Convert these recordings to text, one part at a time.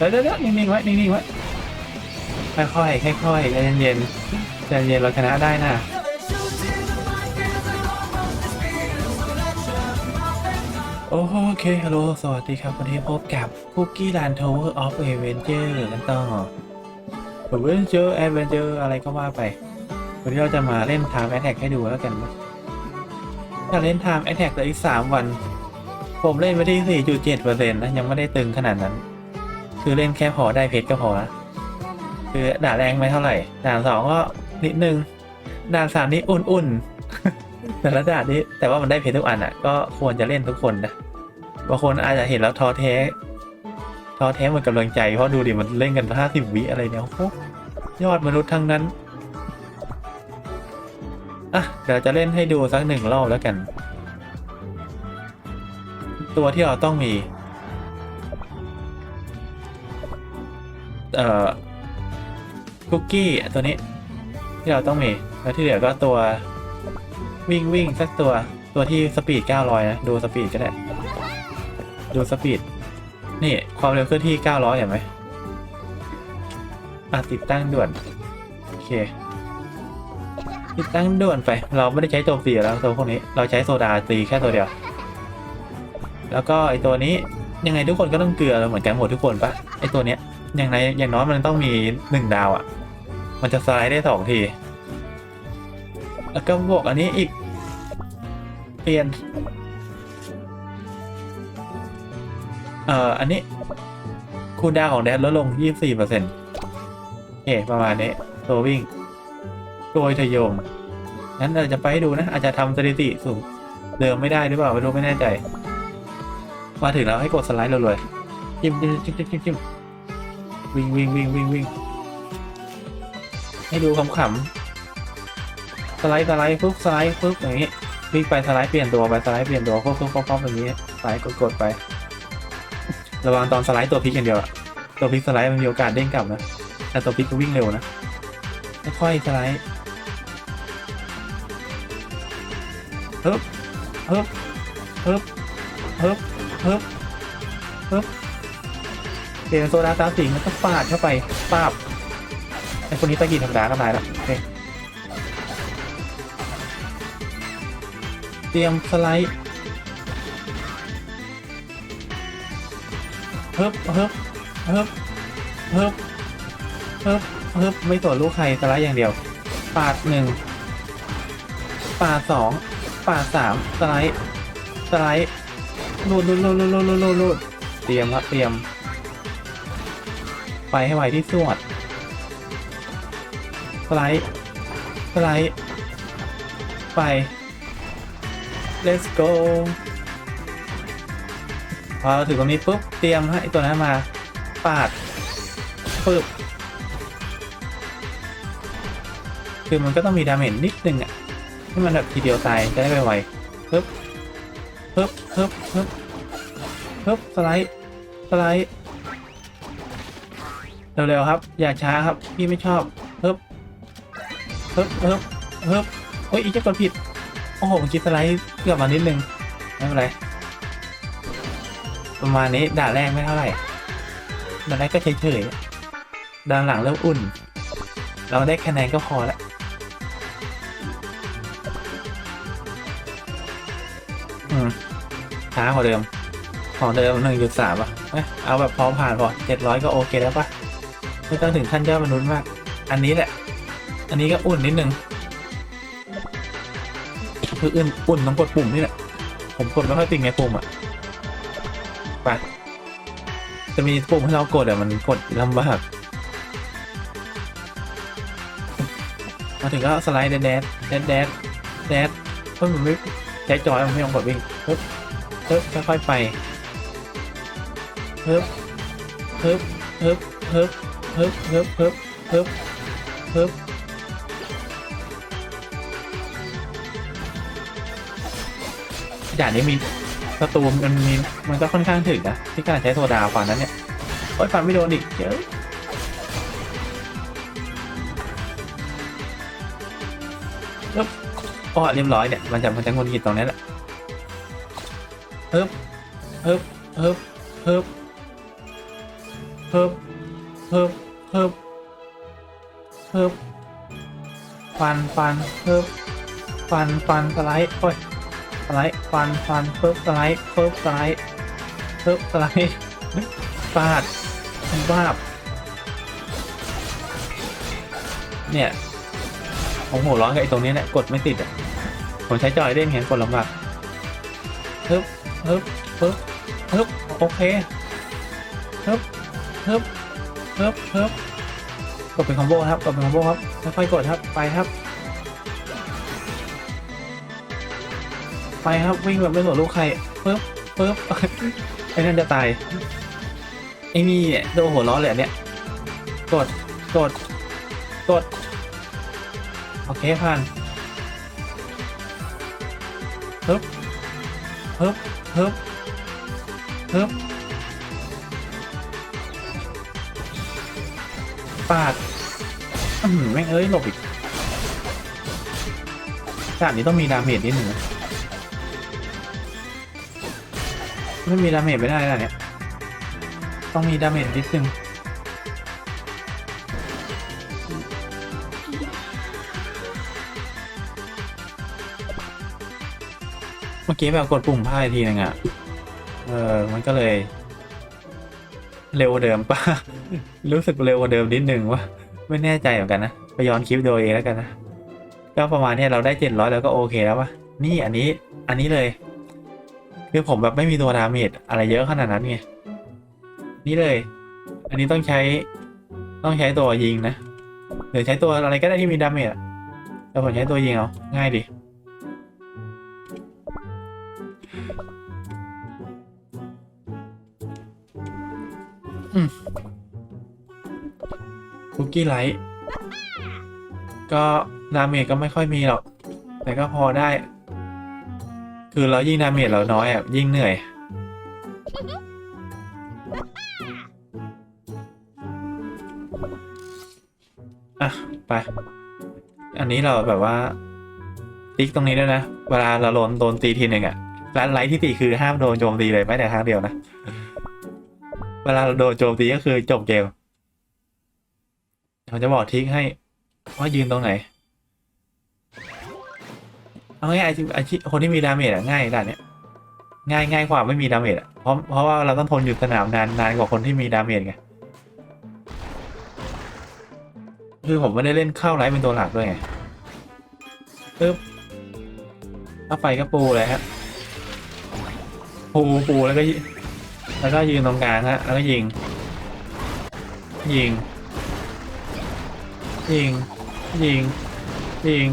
เดี๋ยวเดี๋ยวนิ่งๆไว้นิ่งๆไว้ค่อยๆค่อยๆใจเย็นๆใจเย็นเราชนะได้นะโอเค ฮัลโหล สวัสดีครับ วันนี้พบกับคุกกี้ a าน d Tower of Adventure กันต่อ Adventure Adventure อะไรก็ว่าไป วันนี้เราจะมาเล่น Time Attack ให้ดูแล้วกันนะถ้าเล่น Time Attack เหลืออีก 3 วัน ผมเล่นไปที่ 4.7%นะ ยังไม่ได้ตึงขนาดนั้น คือเล่นแค่พอได้เพชรก็พอละคือด่านแรงไม่เท่าไหร่ ด่านสองก็นิดนึง ด่านสามนี่อุ่นๆแต่ละด่านนี้แต่ว่ามันได้เพชรทุกอันอะ ก็ควรจะเล่นทุกคนนะบางคนอาจจะเห็นแล้วท้อแท้ท้อแท้หมดกำลังใจเพราะดูดิมันเล่นกันห้าสิบวิอะไรเนี่ยโอ้ยอดมนุษย์ทั้งนั้นอะเดี๋ยวจะเล่นให้ดูสักหนึ่งรอบแล้วกัน ตัวที่เราต้องมี เอ่อคุกกี้ตัวนี้ ที่เราต้องมี แล้วที่เหลือก็ตัววิ่งวิ่งสักตัวตัวที่สปีด 900 นะ ดูสปีดก็ได้ ดูสปีด นี่ความเร็วเคลื่อนที่ 900 เห็นไหมอะติดตั้งด่วน โอเค ติดตั้งด่วนไป เราไม่ได้ใช้โจมตีแล้วตัวพวกนี้ เราใช้โซดาตีแค่ตัวเดียว แล้วก็ไอตัวนี้ยังไงทุกคนก็ต้องเกลือเหมือนกันหมดทุกคนปะไอตัวเนี้ย อย่างไรอย่างน้อยมันต้องมีหนึ่งดาวอะ่ะ มันจะสไลด์ได้สองที แล้วก็บวกอันนี้อีก เปลี่ยน เอ่อ อันนี้คูลดาวของแดนลดลง 24%เปอเคประมาณนี้ตัววิ่ง โดยทยงงั้นเราจะไปให้ดูนะ อาจจะทำสถิติสูงเดิมไม่ได้หรือเปล่า ไม่รู้ไม่แน่ใจ มาถึงแล้วให้กดสไลด์เลยๆจิ้มจิ้มจิ้มจิ้มจิ้มจิ้ม วิ่งวิ่งวิ่งวิ่งวิ่งให้ดูขำๆสไลด์สไลด์ปุ๊บสไลด์ปุ๊บอย่างนี้วิ่งไปสไลด์เปลี่ยนตัวไปสไลด์เปลี่ยนตัวปุ๊บปุ๊บปุ๊บปุ๊บอย่างนี้สไลด์กดกดไป ระวังตอนสไลด์ตัวพลิกอย่างเดียวอะตัวพลิกสไลด์มันมีโอกาสเด้งกลับนะแต่ตัวพลิกก็วิ่งเร็วนะค่อยๆสไลด์ฮึบฮึบฮึบฮึบเฮิบเฮิบ เดนโซดาสามสี่มันก็ฟาดเข้าไปปาบไอ้คนนี้ตะกี้ธรรมดาก็ตายล้วเตรียมสไลด์เฮิบเฮิบเฮิบเฮิบเฮิบเฮิบไม่ตรวจลูกใครสไลด์อย่างเดียว ปาดหนึ่งปาดสองปาดสามสไลด์สไลด์ลูดลูดลูดลูดลูดลูดเตรียมครับเตรียม ไปให้ไวที่สุดสไลด์สไลด์ไป let's go พอเราถึงตรงนี้ปุ๊บ เตรียมให้ตัวนั้นมาปาดปึ๊บคือมันก็ต้องมีดาเมจนิดนึงอะให้มันแบบทีเดียวตายจะได้ไวๆปึ๊บฮึบฮึบฮึบฮึบสไลด์สไลด์ เร็วๆครับ อย่าช้าครับ พี่ไม่ชอบเฮึบฮึบฮึบฮึบโอ้ยอีกจะกดผิด โอ้โหเมื่อกี้สไลด์เกือบมานิดนึง ไม่เป็นไร ประมาณนี้ด่าแรกไม่เท่าไหร่ด่าแรกก็เฉยๆด่าหลังเริ่มอุ่น เราได้คะแนนก็พอละอืมช้ากว่าเดิม ของเดิมหนึ่งจุดสามอะ เอาแบบพอผ่านพอเจ็ดร้อยก็โอเคแล้วป่ะ ไม่ต้องถึงขั้นยอดมนุษย์มาก อันนี้แหละ อันนี้ก็อุ่นนิดนึง คืออุ่นอุ่นต้องกดปุ่มนี่แหละ ผมกดไม่ค่อยติดไงปุ่มอะ ไป จะมีปุ่มให้เรากดแต่มันกดลำบาก มาถึงก็สไลด์แดดแดดแดดแดดเพิ่มมันไม่ใช้จอยมันไม่ยอมกดวิ่งเฮ้ยเฮ้ยค่อยๆไปเฮ้ยเฮ้ยเฮ้ย เฮ้ยเฮ้ยเฮ้ยเฮ้ยเฮ้ยเฮ้ยด่านนี้มีประตูมันมีมันก็ค่อนข้างถึกนะที่การใช้โซดาฝั่งนั้นเนี่ยโอ้ยฟันไม่โดนอีกเยอะปึ๊บอ๋อเรียบร้อยเนี่ยมันจะมันจะงนงิดตรงนี้แหละฮึบฮึบฮึบฮึบเพิ่ม เพิ่มเพิ่มเพิ่มฟันฟันเพิ่มฟันฟันสไลด์โอ้ยสไลด์ฟันฟันเพิ่มสไลด์เพิ่มสไลด์เพิ่มสไลด์ฟาดวาบเนี่ยผมหัวร้อนกับไอ้ตรงนี้เนี่ยกดไม่ติดอะผมใช้จอยเล่นเห็นกดลำบากฮึบฮึบฮึบฮึบโอเคฮึบฮึบ เฮึบฮึบกดเป็นคอมโบครับกดเป็นคอมโบครับค่อยๆกดครับไปครับ ไปครับวิ่งแบบไม่สนลูกใครปึ๊บปึ๊บไอ้นั่นจะตายไอ้นี่เนี่ยโดนหัวร้อนเลยอันเนี่ยกดกดกดโอเคผ่านฮึบฮึบฮึบฮึบ ปาดแม่งเอ้ยหลบอีกด่านนี้ต้องมีดาเมจนิดหนึ่งไม่มีดาเมจไม่ได้แล้วเนี่ย ต้องมีดาเมจนิดหนึ่งเมื่อกี้แบบกดปุ่มพลาดทีนึงอะ เออ มันก็เลย เร็วกว่าเดิมป่ะรู้สึกเร็วกว่าเดิมนิดนึงว่าไม่แน่ใจเหมือนกันนะไปย้อนคลิปโดยเองแล้วกันนะก็ประมาณนี้เราได้เจ็ดร้อยแล้วก็โอเคแล้วป่ะนี่อันนี้อันนี้เลยคือผมแบบไม่มีตัวดาเมจอะไรเยอะขนาดนั้นไงนี่เลย อันนี้ต้องใช้ต้องใช้ตัวยิงนะหรือใช้ตัวอะไรก็ได้ที่มีดาเมจแต่ผมใช้ตัวยิงเอาง่ายดี คุกกี้ไลท์ก็ดาเมจก็ไม่ค่อยมีหรอก แต่ก็พอได้ คือเรายิ่งดาเมจเราน้อยอะ ยิ่งเหนื่อย อะ ไป อันนี้เราแบบว่า ติ๊กตรงนี้ด้วยนะ เวลาเราโดนโดนตีทีหนึ่งอะร้านไลท์ที่ตีคือห้ามโดนโจมตีเลยแม้แต่ครั้งเดียวนะ เวลาเราโดนโจมตีก็คือจบเกมผมจะบอกทิกให้ว่ายืนตรงไหน เอาง่ายไอ้ที่ไอ้ที่คนที่มีดาเมจอะง่ายด่านเนี้ยง่ายง่ายกว่าไม่มีดาเมจอะเพราะเพราะว่าเราต้องทนอยู่สนามนานนานกว่าคนที่มีดาเมจไงคือผมไม่ได้เล่นเข้าไลฟ์เป็นตัวหลักด้วยไงปึ๊บถ้าไฟก็ปูเลยฮะปูปูแล้วก็ แล้วก็ยืนตรงกลางฮะ แล้วก็ยิง ยิง ยิง ยิง ยิง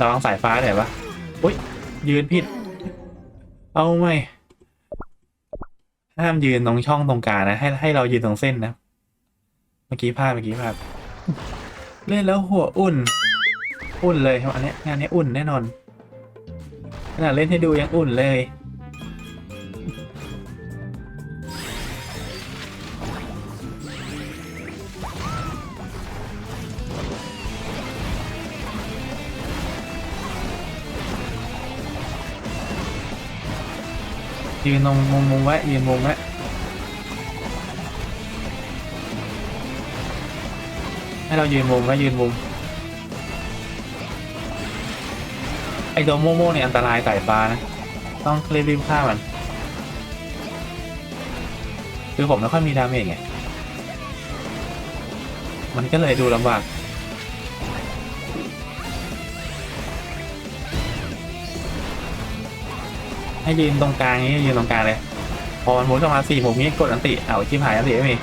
ระวังสายฟ้าหน่อยปะอุ้ย ยืนผิด เอาไหมห้ามยืนตรงช่องตรงกลางนะ ให้ให้เรายืนตรงเส้นนะ เมื่อกี้พลาดเมื่อกี้พลาด เล่นแล้วหัวอุ่น อุ่นเลยครับอันนี้งานนี้อุ่นแน่นอน ขนาดเล่นให้ดูยังอุ่นเลย ยืนตรงมุมมุมไว้ยืนมุมไว้ให้เรายืนมุมไว้ยืนมุมไอตัวโมโม่เนี่ยอันตรายสายฟ้านะ ต้องรีบรีบฆ่ามัน คือผมไม่ค่อยมีดาเมจไงมันก็เลยดูลำบาก ให้ยืนตรงกลางนี้ยืนตรงกลางเลย พอมันหมุนเข้ามาสี่มุมนี้กดอันติเอาชิบหายอันติไม่มี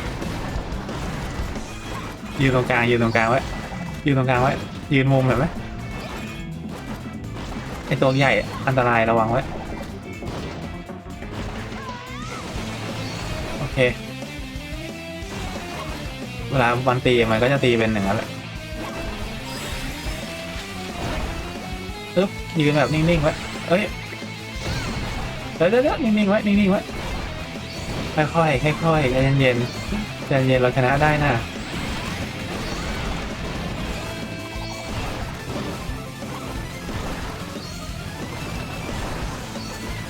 ยืนตรงกลางยืนตรงกลางไว้ยืนตรงกลางไว้ยืนมุมแบบไหมไอตัวใหญ่อันตรายระวังไว้โอเค เวลาวันตีมันก็จะตีเป็นอย่างนั้นแหละปึ๊บยืนแบบนิ่งๆไว้เอ้ย เดี๋ยวเดี๋ยวนิ่งๆไว้นิ่งๆไว้ค่อยๆค่อยๆใจเย็นๆใจเย็นเราชนะได้นะ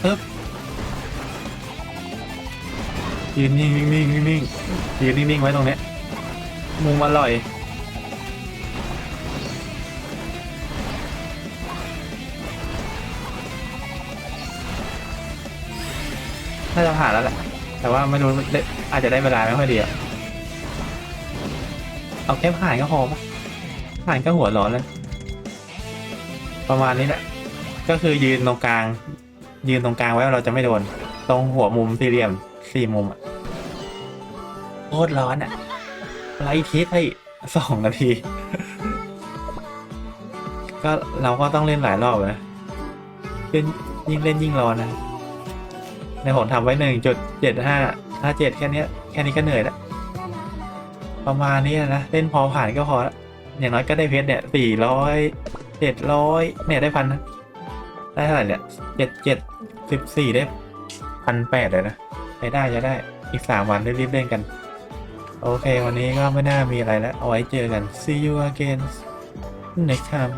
ปึ๊บยืนนิ่งนิ่งนิ่งนิ่งยืนนิ่งนิ่งไว้ตรงนี้มุมอร่อย น่าจะผ่านแล้วแหละ แต่ว่าไม่รู้ได้อาจจะได้เวลาไม่ค่อยดีอะเอาแค่ผ่านก็พอปะผ่านก็หัวร้อนแล้ว ประมาณนี้แหละ ก็คือยืนตรงกลาง ยืนตรงกลางไว้เราจะไม่โดน ตรงหัวมุมสี่เหลี่ยมสี่มุมอะโคตรร้อนอะไลท์ทิสให้สองนาที ก็เราก็ต้องเล่นหลายรอบนะเล่นยิ่งเล่นยิ่งร้อนนะ ในผมทำไว้หนึ่งจุดเจ็ดห้าห้าเจ็ดแค่นี้แค่นี้ก็เหนื่อยแล้วประมาณนี้นะเล่นพอผ่านก็พอละอย่างน้อยก็ได้เพชรเนี่ยสี่ร้อยเจ็ดร้อยเนี่ยได้พันนะได้เท่าไหร่เนี่ยเจ็ดเจ็ดสิบสี่ได้พันแปดเลยนะใช้ได้ใช้ได้อีกสามวันรีบๆเล่นกัน โอเค วันนี้ก็ไม่น่ามีอะไรแล้ว เอาไว้เจอกัน see you again next time